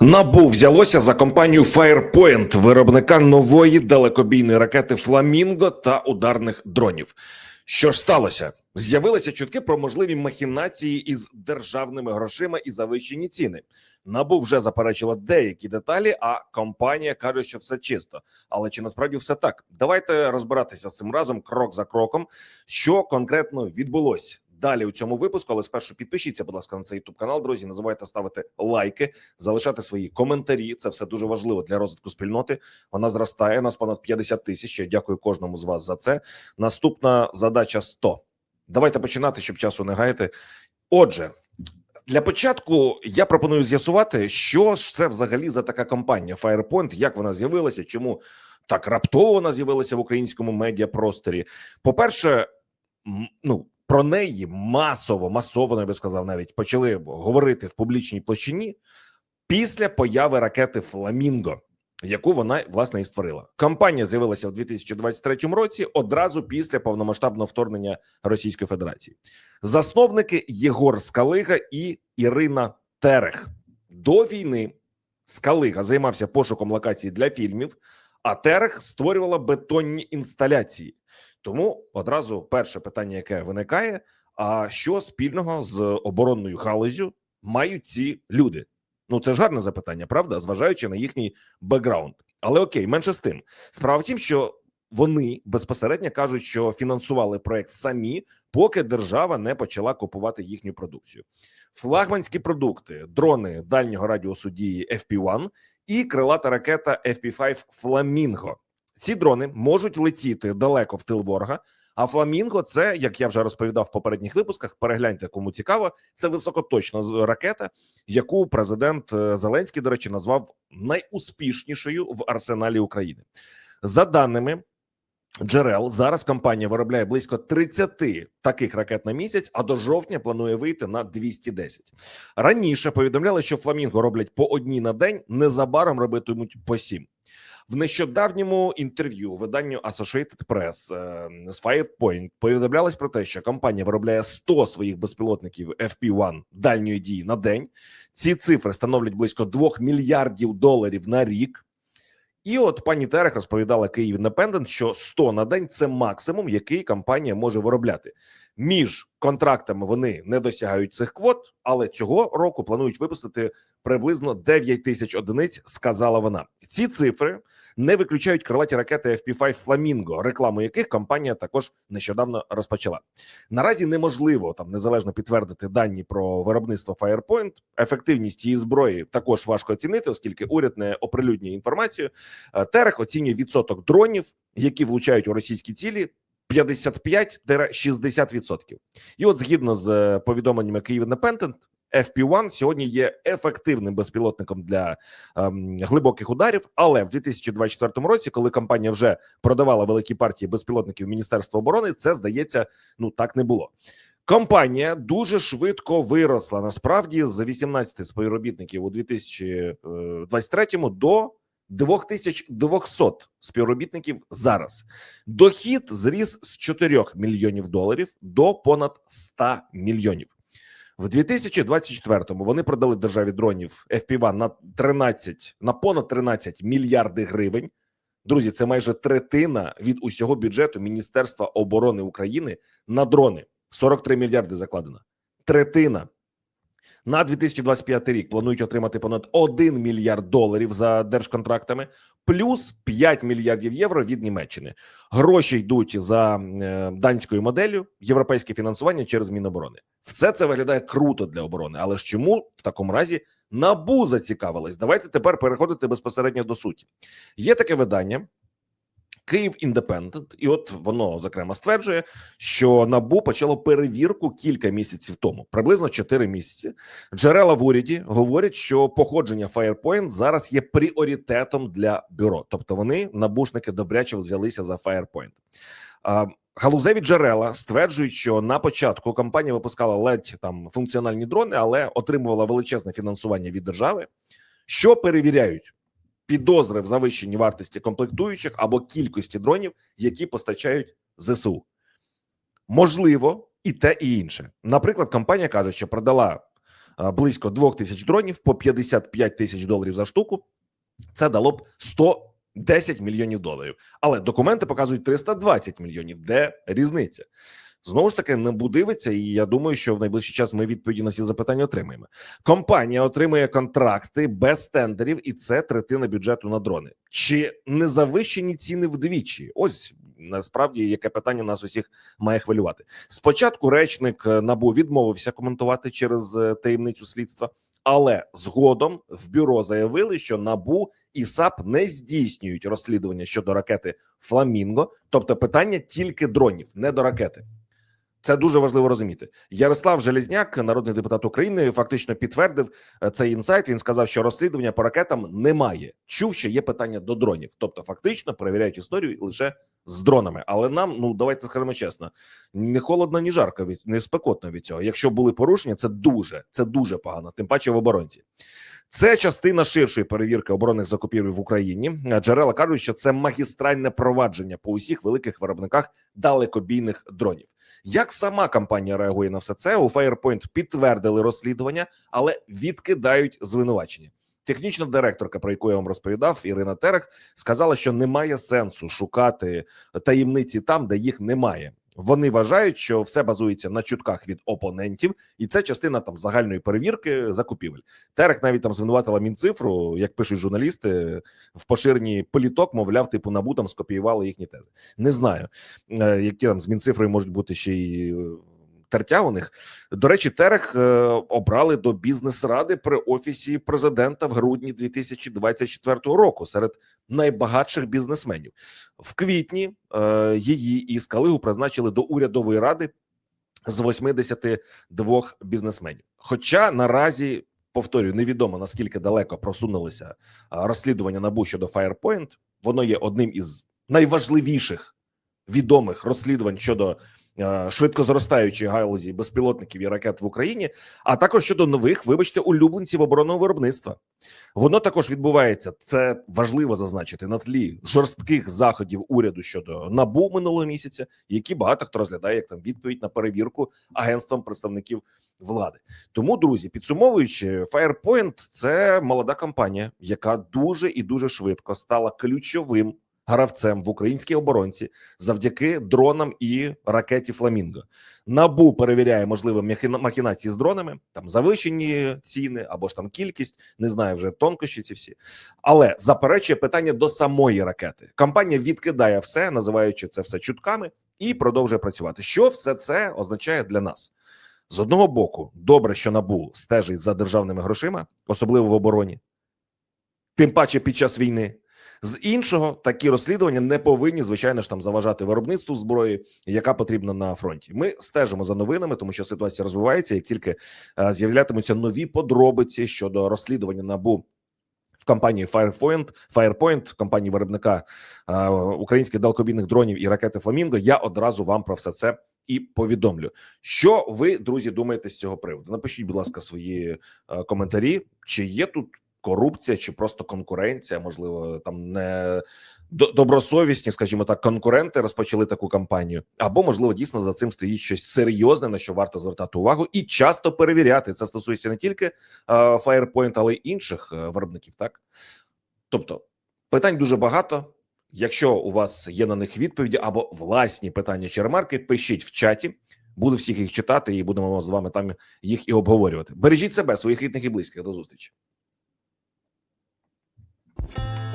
Набу взялося за компанію Firepoint, виробника нової далекобійної ракети Фламінго та ударних дронів. Що ж сталося? З'явилися чутки про можливі махінації із державними грошима і завищені ціни. Набу вже заперечила деякі деталі, а компанія каже, що все чисто. Але чи насправді все так? Давайте розбиратися з цим разом крок за кроком, що конкретно відбулося. Далі у цьому випуску, але спершу підпишіться, будь ласка, на цей youtube канал. Друзі, не забувайте ставити лайки, залишати свої коментарі. Це все дуже важливо для розвитку спільноти. Вона зростає нас понад 50 тисяч. Я дякую кожному з вас за це. Наступна задача 100. Давайте починати, щоб часу не гаяти. Отже, для початку я пропоную з'ясувати, що ж це взагалі за така компанія Firepoint, як вона з'явилася, чому так раптово вона з'явилася в українському медіапросторі. По перше, ну про неї масово, масово, я би сказав, навіть почали говорити в публічній площині після появи ракети Фламінго, яку вона власне і створила. Компанія з'явилася в 2023 році, одразу після повномасштабного вторгнення Російської Федерації. Засновники Єгор Скалига і Ірина Терех до війни. Скалига займався пошуком локацій для фільмів, а Терех створювала бетонні інсталяції. Тому одразу перше питання, яке виникає: а що спільного з оборонною галузю мають ці люди? Ну це ж гарне запитання, правда, зважаючи на їхній бекграунд. Але окей, менше з тим. Справа в тім, що вони безпосередньо кажуть, що фінансували проект самі, поки держава не почала купувати їхню продукцію. Флагманські продукти, дрони дальнього радіусу дії FP-1 і крилата ракета FP-5 Фламінго. Ці дрони можуть летіти далеко в тил ворога. А фламінго, це як я вже розповідав в попередніх випусках. Перегляньте, кому цікаво. Це високоточна ракета, яку президент е, Зеленський, до речі, назвав найуспішнішою в арсеналі України. За даними джерел, зараз компанія виробляє близько 30 таких ракет на місяць, а до жовтня планує вийти на 210. Раніше повідомляли, що фламінго роблять по одній на день, незабаром робитимуть по сім. В нещодавньому інтерв'ю виданню Associated Press е, з Firepoint повідомлялось про те, що компанія виробляє 100 своїх безпілотників FP-1 дальньої дії на день. Ці цифри становлять близько 2 мільярдів доларів на рік. І от пані Терех розповідала Київ Independent, що 100 на день це максимум, який компанія може виробляти. Між контрактами вони не досягають цих квот, але цього року планують випустити приблизно 9 тисяч одиниць. Сказала вона. Ці цифри не виключають крилаті ракети FP-5 Фламінго, рекламу яких компанія також нещодавно розпочала. Наразі неможливо там незалежно підтвердити дані про виробництво Firepoint. Ефективність її зброї також важко оцінити, оскільки уряд не оприлюднює інформацію. Е, Терех оцінює відсоток дронів, які влучають у російські цілі. 55-60%. І от згідно з е, повідомленнями Київ Independent, FP-1 сьогодні є ефективним безпілотником для ем, глибоких ударів. Але в 2024 році, коли компанія вже продавала великі партії безпілотників Міністерства оборони, це здається, ну так не було. Компанія дуже швидко виросла насправді з 18 співробітників у 2023 до 2200 співробітників зараз. Дохід зріс з 4 мільйонів доларів до понад 100 мільйонів. В 2024-му вони продали державі дронів FPV на 13, на понад 13 мільярди гривень. Друзі, це майже третина від усього бюджету Міністерства оборони України на дрони. 43 мільярди закладено. Третина. На 2025 рік планують отримати понад 1 мільярд доларів за держконтрактами, плюс 5 мільярдів євро від Німеччини. Гроші йдуть за е, данською моделлю, європейське фінансування через Міноборони. Все це виглядає круто для оборони. Але ж чому в такому разі набу зацікавилась? Давайте тепер переходити безпосередньо до суті. Є таке видання. Київ індепендент, і от воно зокрема стверджує, що набу почало перевірку кілька місяців тому, приблизно 4 місяці. Джерела в уряді говорять, що походження Firepoint зараз є пріоритетом для бюро, тобто вони набушники добряче взялися за Firepoint. Галузеві джерела стверджують, що на початку компанія випускала ледь там функціональні дрони, але отримувала величезне фінансування від держави, що перевіряють підозри в завищенні вартості комплектуючих або кількості дронів, які постачають ЗСУ. Можливо, і те, і інше. Наприклад, компанія каже, що продала близько 2 тисяч дронів по 55 тисяч доларів за штуку. Це дало б 110 мільйонів доларів. Але документи показують 320 мільйонів. Де різниця? Знову ж таки, НАБУ дивиться, і я думаю, що в найближчий час ми відповіді на ці запитання отримаємо. Компанія отримує контракти без тендерів, і це третина бюджету на дрони. Чи не завищені ціни вдвічі? Ось насправді яке питання нас усіх має хвилювати. Спочатку речник е, набу відмовився коментувати через е, таємницю слідства, але згодом в бюро заявили, що набу і САП не здійснюють розслідування щодо ракети Фламінго, тобто питання тільки дронів, не до ракети. Це дуже важливо розуміти. Ярослав Железняк, народний депутат України, фактично підтвердив е, цей інсайт. Він сказав, що розслідування по ракетам немає. Чув, що є питання до дронів, тобто фактично перевіряють історію лише з дронами. Але нам, ну давайте скажемо чесно, не холодно, ні жарко від не спекотно від цього. Якщо були порушення, це дуже це дуже погано. Тим паче в оборонці. Це частина ширшої перевірки оборонних закупівель в Україні. Джерела кажуть, що це магістральне провадження по усіх великих виробниках далекобійних дронів. Як сама компанія реагує на все це? У Firepoint підтвердили розслідування, але відкидають звинувачення. Технічна директорка, про яку я вам розповідав, Ірина Терех, сказала, що немає сенсу шукати таємниці там, де їх немає. Вони вважають, що все базується на чутках від опонентів, і це частина там загальної перевірки закупівель. Терех навіть там звинуватила мінцифру, як пишуть журналісти, в поширенні політок, мовляв, типу набу там скопіювали їхні тези. Не знаю, е, які там з мінцифрою можуть бути ще й е, тертя у них. До речі, Терех е, обрали до бізнес-ради при офісі президента в грудні 2024 року серед найбагатших бізнесменів. В квітні е, її і Скалигу призначили до урядової ради з 82 бізнесменів. Хоча наразі повторюю, невідомо наскільки далеко просунулися розслідування набу щодо Firepoint. Воно є одним із найважливіших відомих розслідувань щодо е, швидко зростаючої галузі безпілотників і ракет в Україні, а також щодо нових, вибачте, улюбленців оборонного виробництва. Воно також відбувається. Це важливо зазначити на тлі жорстких заходів уряду щодо набу минулого місяця, які багато хто розглядає як там відповідь на перевірку агентством представників влади. Тому, друзі, підсумовуючи, Firepoint – це молода компанія, яка дуже і дуже швидко стала ключовим гравцем в українській оборонці завдяки дронам і ракеті Фламінго. Набу перевіряє можливі махінації з дронами, там завищені ціни або ж там кількість, не знаю вже тонкощі ці всі, але заперечує питання до самої ракети. Компанія відкидає все, називаючи це все чутками, і продовжує працювати. Що все це означає для нас? З одного боку, добре, що набу стежить за державними грошима, особливо в обороні, тим паче під час війни. З іншого, такі розслідування не повинні, звичайно ж, там заважати виробництву зброї, яка потрібна на фронті. Ми стежимо за новинами, тому що ситуація розвивається. Як тільки е, з'являтимуться нові подробиці щодо розслідування набу компанії Firepoint, Firepoint, компанії виробника е, українських далекобійних дронів і ракети Фламінго, я одразу вам про все це і повідомлю. Що ви, друзі, думаєте з цього приводу? Напишіть, будь ласка, свої е, коментарі. Чи є тут корупція, чи просто конкуренція? Можливо, там не добросовісні, скажімо так, конкуренти розпочали таку кампанію, або можливо дійсно за цим стоїть щось серйозне, на що варто звертати увагу і часто перевіряти. Це стосується не тільки е, Firepoint, але й інших е, виробників. Так, тобто питань дуже багато. Якщо у вас є на них відповіді або власні питання чи ремарки, пишіть в чаті. Буду всіх їх читати і будемо з вами там їх і обговорювати. Бережіть себе, своїх рідних і близьких. До зустрічі. Thank you